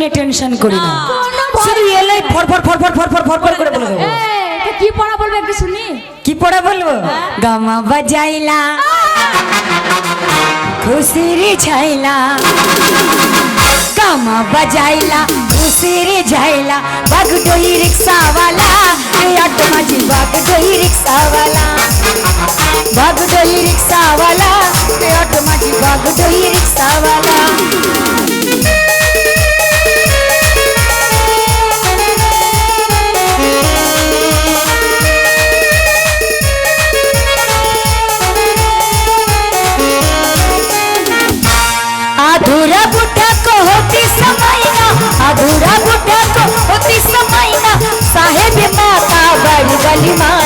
নিয়ে টেনশন করি না। শুধু ফরফর ফরফর ফরফর ফরফর করে বলে দেবো। কি পড়া বলবে একটু শুনি। কি পড়া বলব? গামা বাজাইলা খুশির ছাইলা গামা বাজাইলা খুশির ঝাইলা। বাগডোই রিক্সাওয়ালা এ অটো মাঝি বাগডোই রিক্সাওয়ালা। বাগডোই রিক্সাওয়ালা এ অটো মাঝি বাগডোই রিক্সাওয়ালা। अधूरा बुढ़ा को होती समय ना, अधूरा बुढ़ा को होती समय ना। साहेब माता बड़ी गली माना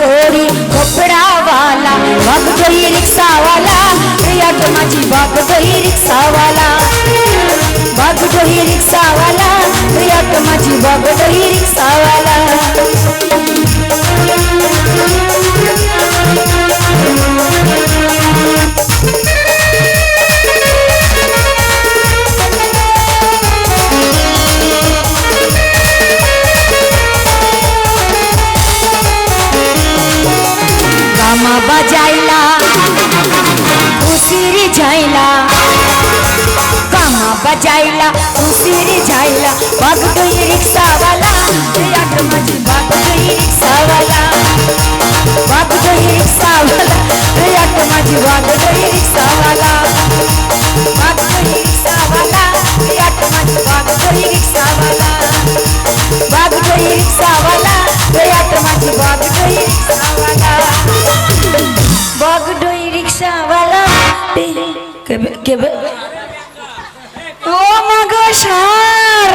कोरी कपडावाला बाप गई रिक्षावाला प्रिया तो माझी बाप गई रिक्षावाला बाप गई रिक्षावाला प्रिया तो माझी बाप गई रिक्षावाला ड्रामा बजाइला उसीरी जाइला कामा बजाइला उसिर जाइला भाग गई रिक्शा वाला भाग गई रिक्शा वाला भाग गई रिक्शा वाला माझी भाग गई रिक्शा वाला भाग गई रिक्शा वाला माझी भाग गई रिक्शा वाला भाग गई रिक्शा वाला माझी भाग गई रिक्शा কেবে ও মাগো সার।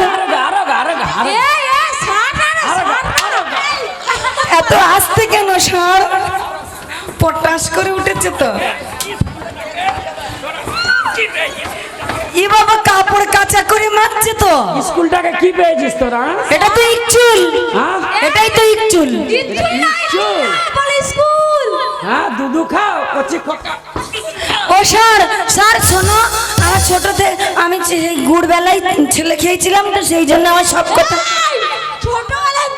এত আসতে কেন সার পটাশ করে উঠেছে তো। ই বাবা কাপড় কাঁচা করে মারছে তো। স্কুলটাকে কি পেয়েছিস তোরা এটা তো ইকচুল। হ্যাঁ? এটাই তো ইকচুল। কিচ্ছুই নাই, চুল। বলে স্কুল হ্যাঁ দুধু খাও কচি খোকা। ও স্যার স্যার শোনো আমার ছোটতে আমি যে- গুড় বেলায় ছেলে খেয়েছিলাম তো সেই জন্য আমার সব কথা ছোটবেলায়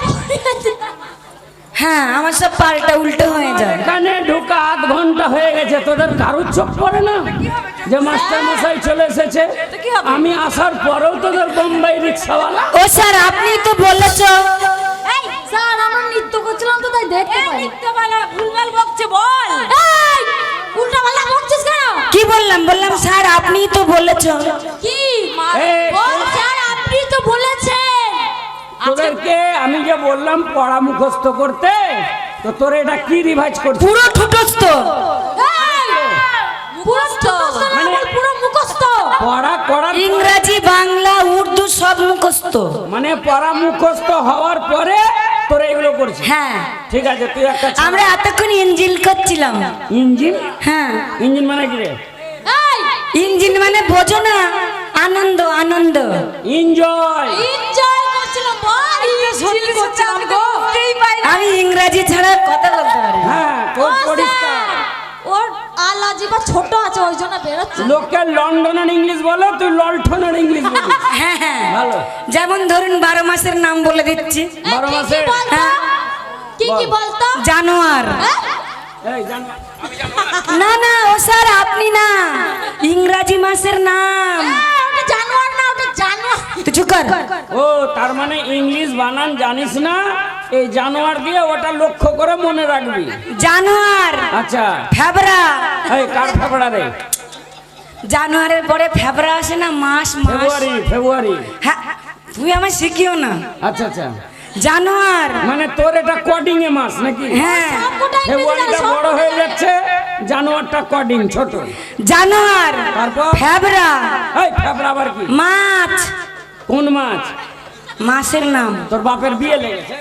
হ্যাঁ আমার সব পাল্টা উল্টো হয়ে যায়। এখানে ঢোকা আধ ঘণ্টা হয়ে গেছে তোদের কারুর চোখ পড়ে না? যে মাস্টার মশাই চলে এসেছে আমি আসার পরেও তোদের বোম্বাই রিক্সাওয়ালা? ও স্যার আপনি তো বলেছ স্যার, আমরা নৃত্য করছিলাম তো তাই দেখতে পাই। মিথ্যাবালা ভুলভাল বকছে বল এই, উল্টাপাল্টা বকছিস কেন? কি বললাম বললাম স্যার আপনি তো বলেছ কি? বল, স্যার, আপনি তো বলেছেন। তোদেরকে আমি যে বললাম পড়া মুখস্থ করতে তো তোর এটা কি রিভাইজ করছিস? পুরো ঠুটস্থ মানে- বল, ইংরাজি উর্দু সব মুখস্থ। মানে পড়া মুখস্থ হওয়ার পরে তোরা এগুলো করছিস? হ্যাঁ। ঠিক আছে তুই একটা আমরা এতক্ষণ ইঞ্জিন করছিলাম। ইঞ্জিন হ্যাঁ। ইঞ্জিন মানে কি রে? ইঞ্জিন মানে বোঝো না আনন্দ আনন্দ। এনজয় এনজয় করছিলাম বল ইঞ্জিন করছিলাম গো। আমি ইংরাজি ছাড়া কথা বলতে পারি। হ্যাঁ তোর পরিষ্কার। ওর আলাজি বা ছোট আছে ওই জন্য বেরোচ্ছে। লোকে লন্ডনের ইংলিশ বলে তুই লল্ঠনের ইংলিশ হ্যাঁ হ্যাঁ। ভালো। যেমন ধরুন বারো মাসের নাম বলে দিচ্ছি। বারো কি কি মাসে? বলতো? হ্যাঁ। কি কি বলতো? জানোয়ার। হ্যাঁ? এই জান না না ও স্যার আপনি না। ইংরাজি মাসের নাম। হ্যাঁ, ওটা জানোয়ার না ওটা জানোয়ার। তুই চুপ কর। ও তার মানে ইংলিশ বানান জানিস না এই জানোয়ার দিয়ে ওটা লক্ষ্য করে মনে রাখবি। জানোয়ার। আচ্ছা। ফেবরা। এই কার রে? জানুয়ারের পরে ফেবরা আসে না মাস মাস। ফেব্রুয়ারি ফেব্রুয়ারি। হ্যাঁ তুই আমার শিখিও না। আচ্ছা আচ্ছা। জানোয়ার। মানে তোর এটা কোডিং এ মাস নাকি? হ্যাঁ। ফেব্রুয়ারিটা বড় হয়ে যাচ্ছে জানুয়ারটা কোডিং ছোট। জানোয়ার তারপর? ফেবরা। এই ফেবরা আবার কি? মাছ। কোন মাছ? মাসের নাম। তোর বাপের বিয়ে লেগেছে?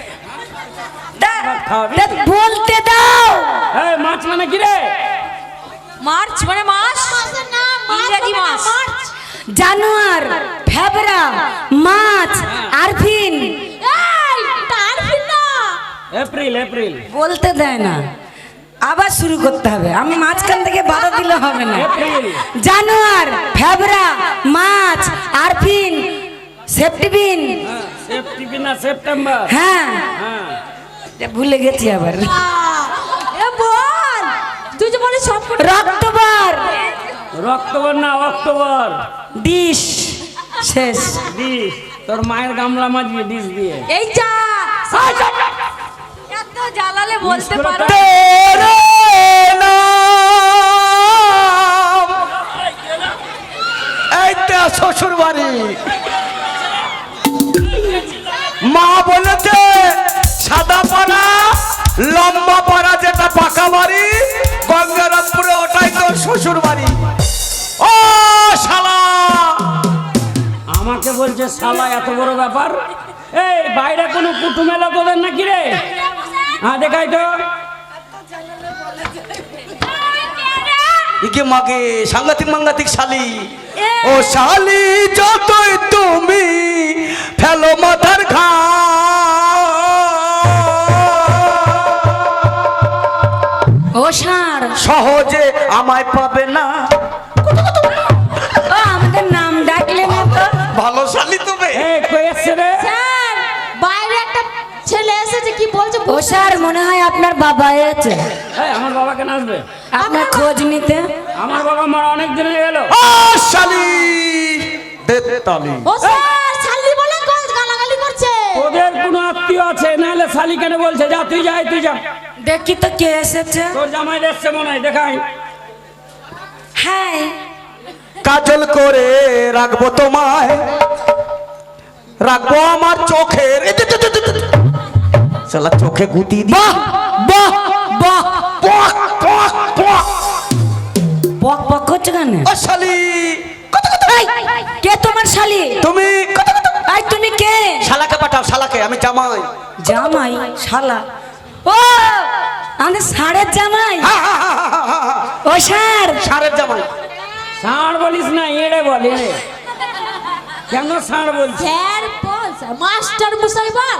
বলতে দাও। এই মাছ মানে কি রে? মার্চ মানে মাস? মাসের নাম ইংরেজি মাস। মার্চ জানোয়ার ফেবরা মাছ আরফিন। এটা আরফিন না। April April. বলতে দেয় না। আবার শুরু করতে হবে। আমি মাঝখান থেকে বাধা দিলে হবে না। জানোয়ার ফেবরা মাছ আরফিন সেপ্টিবিন সেপ্টেম্বর না সেপ্টেম্বর? হ্যাঁ। হ্যাঁ। ভুলে গেছি আবার। এ বল। তুই যে বলিস সব রক্তবার। অক্টোবর না অক্টোবর? ডিশ। শেষ। ডিস তোর মায়ের গামলা মাজবি ডিস দিয়ে। এই চা এত জ্বালালে বলতে পারো এইটা শ্বশুর বাড়ি মা বলেছে সাদা পাড়া লম্বা পাড়া যেটা পাকা বাড়ি শালা এত বড় ব্যাপার। এই বাইরে কোনো কুটুম এলো তোদের নাকি রে? হ্যাঁ দেখাই তো। ইকে মাকে সাংঘাতিক মাঙ্গাতিক শালি। ও শালি যতই তুমি ফেলো মাথার ঘা। ও ষাঁড় সহজে আমায় পাবে না। কি বলছে? ও স্যার মনে হয় আপনার বাবা এসেছে। এই আমার বাবাকে নাচবে আপনার খোঁজ নিতে। আমার বাবা মারা অনেক দিন হয়ে গেল। ও শালি দেতালি ও স্যার শালি বলে কল গালাগালি করছে। তোদের কোনো আত্মীয় আছে? নাহলে শালি কেন বলছে? যা তুই যাই তুই যা। দেখি তো কে এসেছে। তোর জামাই এসছে মনে হয় দেখাই। হ্যাঁ। কাজল করে রাখব তোমায়। রাখব আমার চোখের। শালা চোখে গুতি দি বাহ বাহ বাহ পক, পক, পক। বক বক করছ কেন? ও শালি। এই, কে তোমার শালি? তুমি আই তুমি কে? শালাকে পাঠাও শালাকে আমি জামাই। জামাই শালা। ও আমাদের ষাঁড়ের জামাই। ও স্যার ষাঁড়ের জামাই। ষাঁড় বলিস না এড়ে বল কেন ষাঁড় বলছিস? স্যার বল স্যার মাস্টার মশাই বল।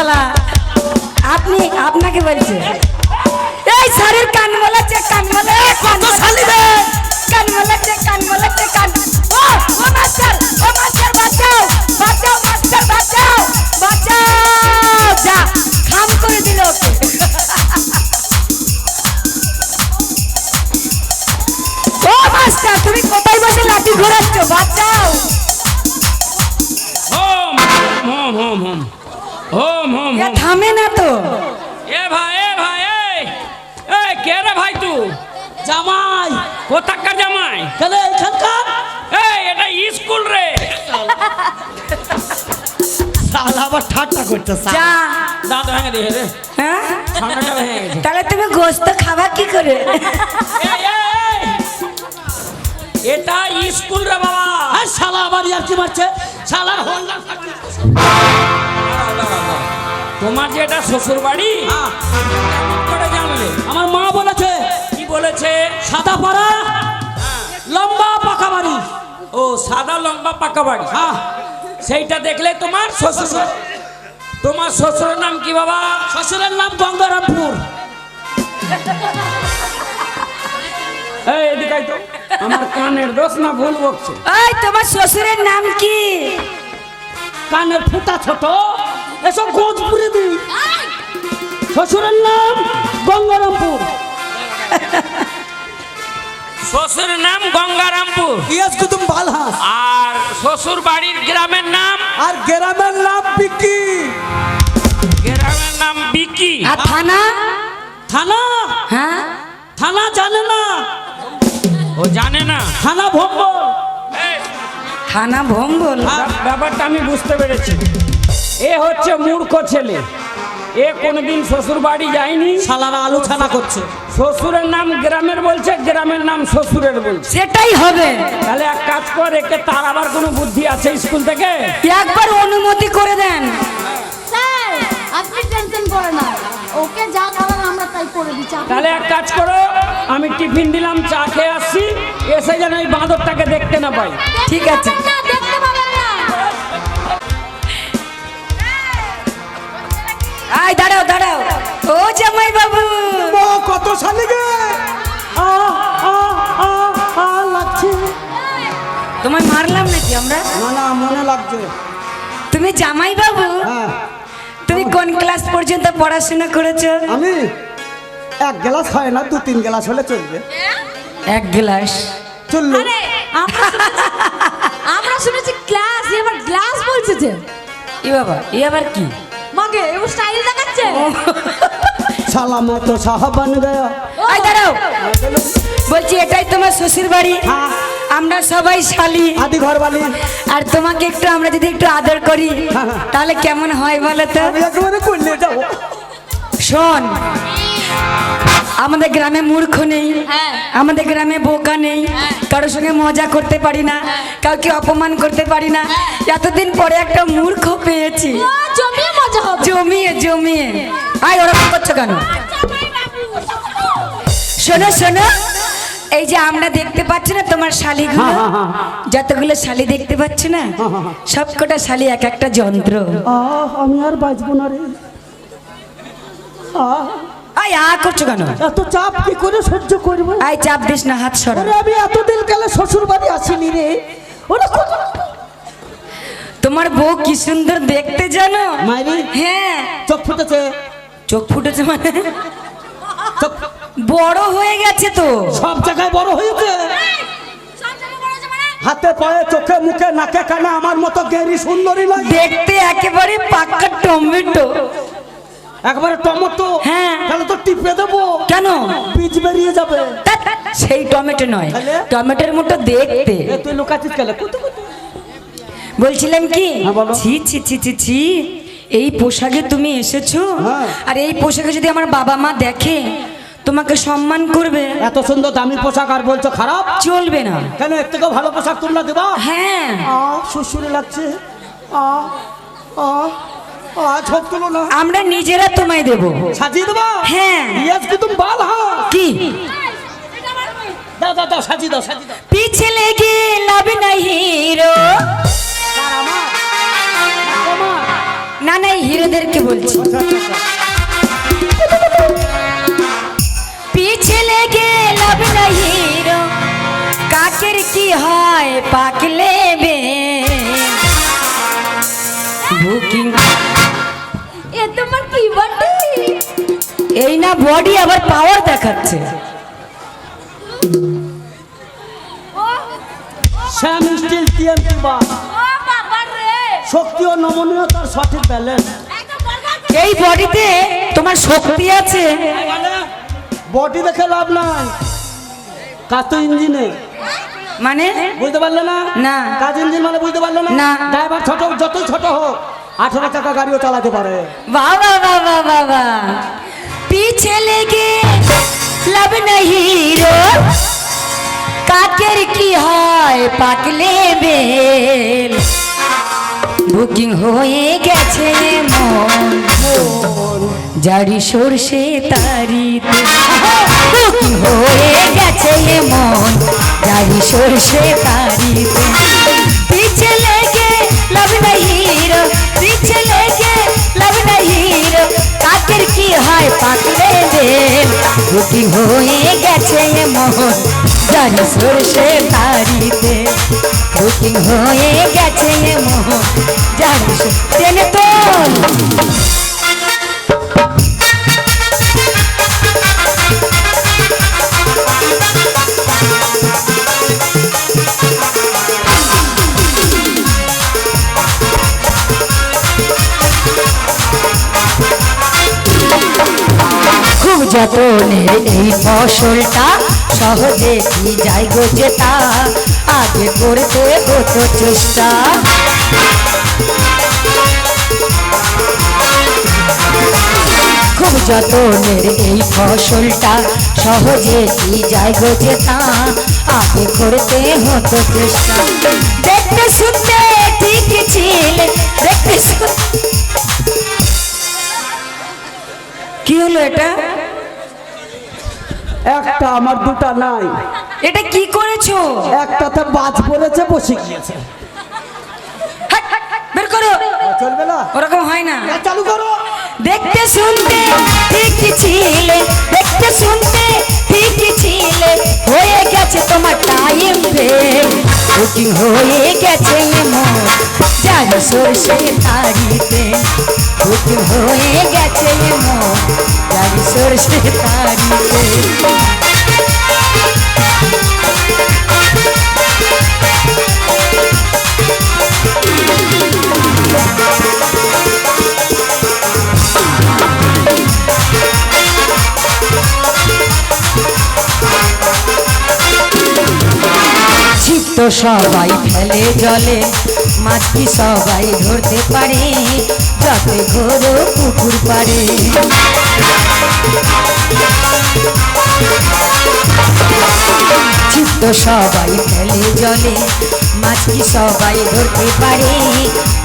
শালা। আপনি আপনাকে বলছে। এই শাড়ির কান বলাচ্ছে কান বলে কত শালি রে? কান বলাচ্ছে কান বলাচ্ছে কান ও ও মাস্টার ও মাস্টার বাঁচাও বাঁচাও মাস্টার বাঁচাও বাঁচাও যা খাম করে দিল ওকে। ও মাস্টার তুমি কোথায় বসে লাঠি ঘোরাচ্ছ? বাঁচাও home home home home. Home home এ থামে না তো। এ ভাই এ ভাই এই এই কে রে ভাই তুই জামাই। কোথাকার জামাই? কেন এখানকার এই এটা স্কুল রে। শালা আবার ঠাট্টা করতে যা। দাঁত ভেঙে দিয়ে রে। হ্যাঁ? ঠান্ডাটা ভেঙে গেছে। তাহলে তুমি গোস্ত খাবা কি করে? এটা স্কুল রে বাবা। আর শালা আবার ইয়ার কি মারছে। শালার হোল্ডার তোমার যে এটা শ্বশুর বাড়ি করে জানলে? আমার মা বলেছে কি বলেছে? সাদা পাড়া লম্বা পাকা বাড়ি। ও সাদা লম্বা পাকা বাড়ি। হ্যাঁ সেইটা দেখলে তোমার শ্বশুর তোমার শ্বশুরের নাম কি বাবা? শ্বশুরের নাম গঙ্গারামপুর। এই এদিকে তো। আমার কানের দোষ না ভুল বকছে। ওই তোমার শ্বশুরের নাম কি? কানের ফুটা ছোট। এসব গোজ পুরে দি। শ্বশুরের নাম গঙ্গারামপুর। শ্বশুরের নাম গঙ্গারামপুর। ইয়াস কুতুম বালহাস আর শ্বশুর বাড়ির গ্রামের নাম? আর গ্রামের নাম বিকি। গ্রামের নাম বিকি। আর থানা? থানা? হ্যাঁ? থানা জানে না। ও জানে না। থানা ভম্বল থানা ভম্বল ব্যাপারটা আমি বুঝতে পেরেছি। এ হচ্ছে মূর্খ ছেলে। এ কোনোদিন শ্বশুর বাড়ি যায়নি শালারা আলোচনা করছে। শ্বশুরের নাম গ্রামের বলছে গ্রামের নাম শ্বশুরের বলছে। সেটাই হবে। তাহলে এক কাজ কর একে তার আবার কোনো বুদ্ধি আছে স্কুল থেকে? একবার অনুমতি করে দেন। স্যার আপনি টেনশন করেন না। ওকে যা খাবার আমরা তাই করে দিচ্ছি। তাহলে এক কাজ করো আমি টিফিন দিলাম চা খেয়ে আসছি। এসে যেন এই বাঁদরটাকে দেখতে না পাই। ঠিক আছে। আয় দাঁড়াও দাঁড়াও। ও জামাই বাবু। ও কত সালে গে। আ আ আ আ লাগছে। তোমায় মারলাম নাকি আমরা? না না মনে লাগছে। তুমি জামাই বাবু? হ্যাঁ। তুমি কোন ক্লাস পর্যন্ত পড়াশোনা করেছ? আমি এক গ্লাস হয় না দু তিন গ্লাস হলে চলবে। এক গ্লাস। চলল। আরে আমরা শুনেছি- আমরা শুনেছি ক্লাস এবার গ্লাস বলছে যে। ই বাবা ই আবার কি? মাকে ও স্টাইল দেখাচ্ছে? শালা মে তো সাহা বন গয়া। আয় দাঁড়াও। বলছি এটাই তোমার শ্বশুর বাড়ি? হ্যাঁ। আমরা সবাই শালি। আদি ঘর বালি আর তোমাকে একটু আমরা যদি একটু আদর করি তাহলে কেমন হয় বলো তো? আমি একেবারে করলে যাব। শোন আমাদের গ্রামে মূর্খ নেই হ্যাঁ। আমাদের গ্রামে বোকা নেই কারোর সঙ্গে মজা করতে পারি না কাউকে অপমান করতে পারি না। এতদিন পরে একটা মূর্খ পেয়েছি। ও জমিয়ে জমিয়ে। আয় ওরকম করছ কেন? শোনো শোনো। এই যে আমরা দেখতে পাচ্ছি না তোমার শালিগুলো? যতগুলো শালি দেখতে পাচ্ছ না সবকটা শালি এক একটা যন্ত্র। আমি আর বাঁচবো না রে। আয় আ করছ কেন? এত চাপ কি করে সহ্য করব? আয় চাপ দিস না হাত সরা। আমি এতদিন গেলে শ্বশুর বাড়ি আসিনি রে। ওরা কত তোমার বউ কি সুন্দর দেখতে জানো? মাইরি হ্যাঁ। চোখ ফুটেছে। চোখ ফুটেছে মানে? বড় হয়ে গেছে তো। সব জায়গায় বড় হয়েছে। মানে? হাতে পায়ে চোখে মুখে নাকে কানে আমার মতো গেরি সুন্দরী লাগে দেখতে একেবারে পাক্কা টমেটো। একবারে টমেটো? হ্যাঁ। তাহলে তো টিপে দেবো। কেন? বীজ বেরিয়ে যাবে। সেই টমেটো নয়। টমেটোর মতো দেখতে। তুই লুকাচ্ছিস কেন? কত কত। বলছিলাম কি? হ্যাঁ, ছি ছি ছি ছি ছি। এই পোশাকে তুমি এসেছ? হ্যাঁ। আর এই পোশাকে যদি আমার বাবা মা দেখে তোমাকে সম্মান করবে? এত সুন্দর দামি পোশাক আর বলছো খারাপ? চলবে না। কেন এর থেকে ভালো পোশাক তোমরা দেবা? হ্যাঁ। শ্বশুরে লাগছে। আ আ আমরা নিজেরা তোমায় দেব। সাজিয়ে দেবা? হ্যাঁ। তুমি বাল হ্যাঁ? কি? দাও দাও দাও সাজিয়ে দাও সাজিয়ে দাও। পিছে লেগে লাভ নাই হিরো। না না হিরোদেরকে বলছি। আচ্ছা। লেগে হিরো। কাকের কি হয় পাকলে বে। বুকিং। এ তোমার কি বটে এই না বডি, আবার পাওয়ার দেখাচ্ছে। বা ও বাবা রে শক্তি ও নমনীয়তার সঠিক ব্যালেন্স এই বডিতে তোমার শক্তি আছে? বডি দেখে লাভ নাই। কাজ ইঞ্জিনে মানে? বুঝতে পারলে না? না। কাজ ইঞ্জিন মানে বুঝতে পারলে না? ড্রাইভার ছোট যত ছোট হোক আঠারো টাকা গাড়িও চালাতে পারে। বাবা বাবা বাবা পিছে লেগে লাভ নাই রো। কাকের কি হয় পাকলে বেল। বুকিং হয়ে গেছে মন। জারি সরষে তারি বুকিং হয়ে গেছে মন। জারি সরষে তারি কি হয় বুকিং হয়ে গেছে মহন জানি সরষে তারিতে। বুকিং হয়ে গেছে তোল খুব যতনের এই ফসলটা সহজে কি যাই গো যেতা আগে করতে হতো চেষ্টা। খুব যতনের এই ফসলটা সহজে কি যাই গো যেতা আগে করতে হতো চেষ্টা। দেখতে শুনতে ঠিক ছিল দেখতে কি হলো এটা? একটা আমার দুটা নাই। এটা কি করেছ একটাতে বাজ পড়েছে বসে গিয়েছে। বের করো। চলবে না? ওরকম হয় না। চালু করো। দেখতে শুনতে ঠিকই ছিলে দেখতে শুনতে ঠিকই ছিলে। হয়ে গেছে তোমার টাইম ফেল বুকিং হয়ে গেছে মন জানি সরষে তারিতে বুকিং হয়ে গেছে মন জানি সরষে তারিতে সবাই ফেলে জলে কি সবাই ধরতে পারে, যতে ঘোরো পুকুর পারে ছিপ তো সবাই ফেলে জলে মাছ সবাই ধরতে পারে,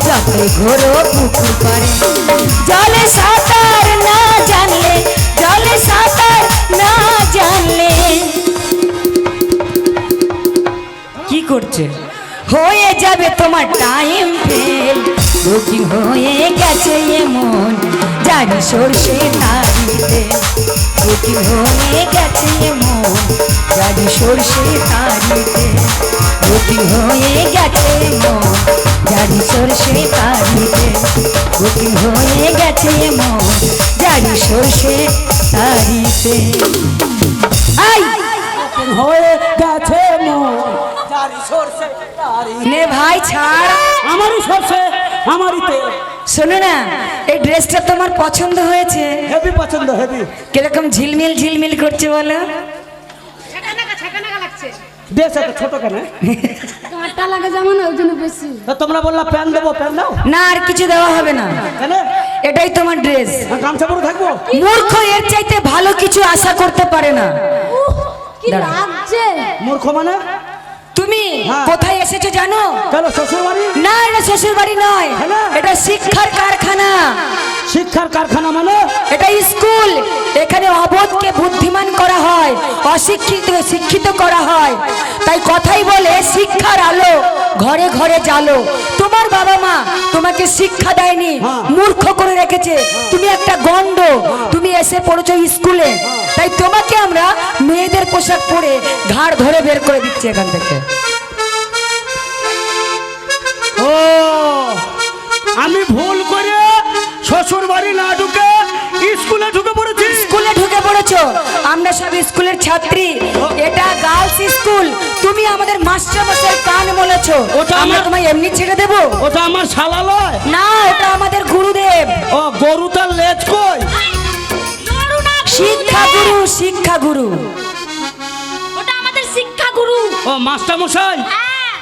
যতে ঘোরো পুকুর পারে জলে সাঁতার না জানলে, জলে সাঁতার না জানলে করছে? হয়ে যাবে তোমার টাইম ফেল বুকিং হয়ে গেছে এমন, জানি সরষে তারিতে বুকিং হয়ে গেছে এমন, জানি সরষে তারিতে বুকিং হয়ে গেছে এমন, জানি সরষে তারিতে বুকিং হয়ে গেছে এমন, জানি সরষে তারিতে আই! হয়ে নে ভাই ছাড়। আমারই সরষে আমারই তেল শোনো না এই ড্রেসটা তোমার পছন্দ হয়েছে? হেভি পছন্দ হেভি। কীরকম ঝিলমিল ঝিলমিল করছে বলো? বেশ একটা ছোট কেন? গাঁটটা লাগে যেমন ওই জন্য বেশি। তা তোমরা বললা প্যান দেবো প্যান দাও? না আর কিছু দেওয়া হবে না। কেন? এটাই তোমার ড্রেস। গামছা পরে থাকব? মূর্খ এর চাইতে ভালো কিছু আশা করতে পারে না। কি লাগছে? মূর্খ মানে? তুমি হ্যাঁ। কোথায় এসেছ জানো? কেন শ্বশুর বাড়ি না এটা শ্বশুর বাড়ি নয় এটা শিক্ষার কারখানা। শিক্ষার কারখানা মানে? এটা স্কুল। এখানে অবোধকে বুদ্ধিমান করা হয় অশিক্ষিত শিক্ষিত করা হয়। তাই কথাই বলে শিক্ষার আলো ঘরে ঘরে জালো তোমার বাবা মা তোমাকে শিক্ষা দেয়নি হ্যাঁ। মূর্খ করে রেখেছে। তুমি একটা গন্ড তুমি এসে পড়েছ স্কুলে। তাই তোমাকে আমরা মেয়েদের পোশাক পরে ঘাড় ধরে বের করে দিচ্ছি এখান থেকে। ও আমি ভুল শ্বশুর বাড়ি না ঢুকে স্কুলে ঢুকে পড়েছি। স্কুলে ঢুকে পড়েছো? আমরা সব স্কুলের ছাত্রী। এটা গার্লস স্কুল তুমি আমাদের মাস্টার মশাই কান বলেছ ওটা আমরা তোমায় এমনি ছেড়ে দেবো? ওটা আমার শালা লয়। না ওটা আমাদের গুরুদেব। ও গরু তার লেজ কই? শিক্ষা গুরু শিক্ষা গুরু। ওটা আমাদের শিক্ষা গুরু। ও মাস্টার মশাই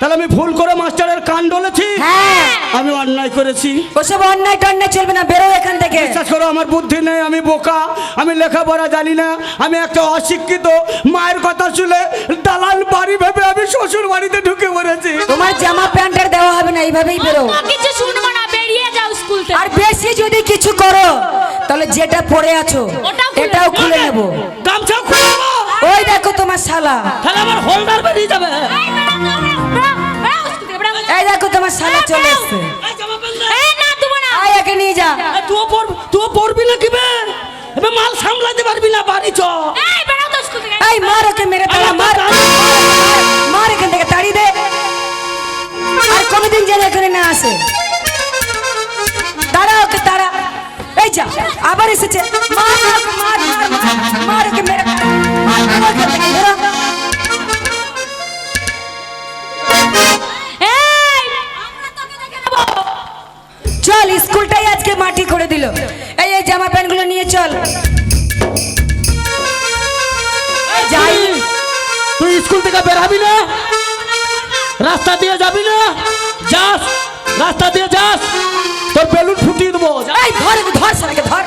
তাহলে আমি ভুল করে মাস্টারের কান ডলেছি? হ্যাঁ। আমি অন্যায় করেছি। ওসব অন্যায় টন্যায় চলবে না বেরো এখান থেকে। বিশ্বাস করো আমার বুদ্ধি নেই আমি বোকা আমি লেখাপড়া জানি না আমি একটা অশিক্ষিত মায়ের কথা শুনে দালাল বাড়ি ভেবে আমি শ্বশুর বাড়িতে ঢুকে পড়েছি। তোমার জামা প্যান্ট আর দেওয়া হবে না এইভাবেই বেরো। কিছু শুনব না বেরিয়ে যাও স্কুল থেকে। আর বেশি যদি কিছু করো তাহলে যেটা পড়ে আছো এটাও খুলে নেব। গামছা খুলে দেবো। ওই দেখো তোমার শালা। তাহলে আমার হোল্ডার বেরিয়ে যাবে। দেখো তোমার শালা চলে এসছে। এই জামা প্যান্ট দে। আয় একে নিয়ে যা। এই পড় তুইও পড়বি না কি বে? এবার মাল সামলাতে পারবি না বাড়ি চ। এই মার ওকে মেরে মার। মার এখান থেকে তাড়ি দে। আর কোনোদিন যেন এখানে না আসে। তারা ওকে তারা এই যা আবার এসেছে। মার মার। দিল এই এই জামা প্যান্টগুলো নিয়ে চল। যাই তুই স্কুল থেকে বেরাবি না? রাস্তা দিয়ে যাবি না? যাস রাস্তা দিয়ে যাস। তোর বেলুন ফুটিয়ে দেবো। ধর ধর সবাইকে ধর।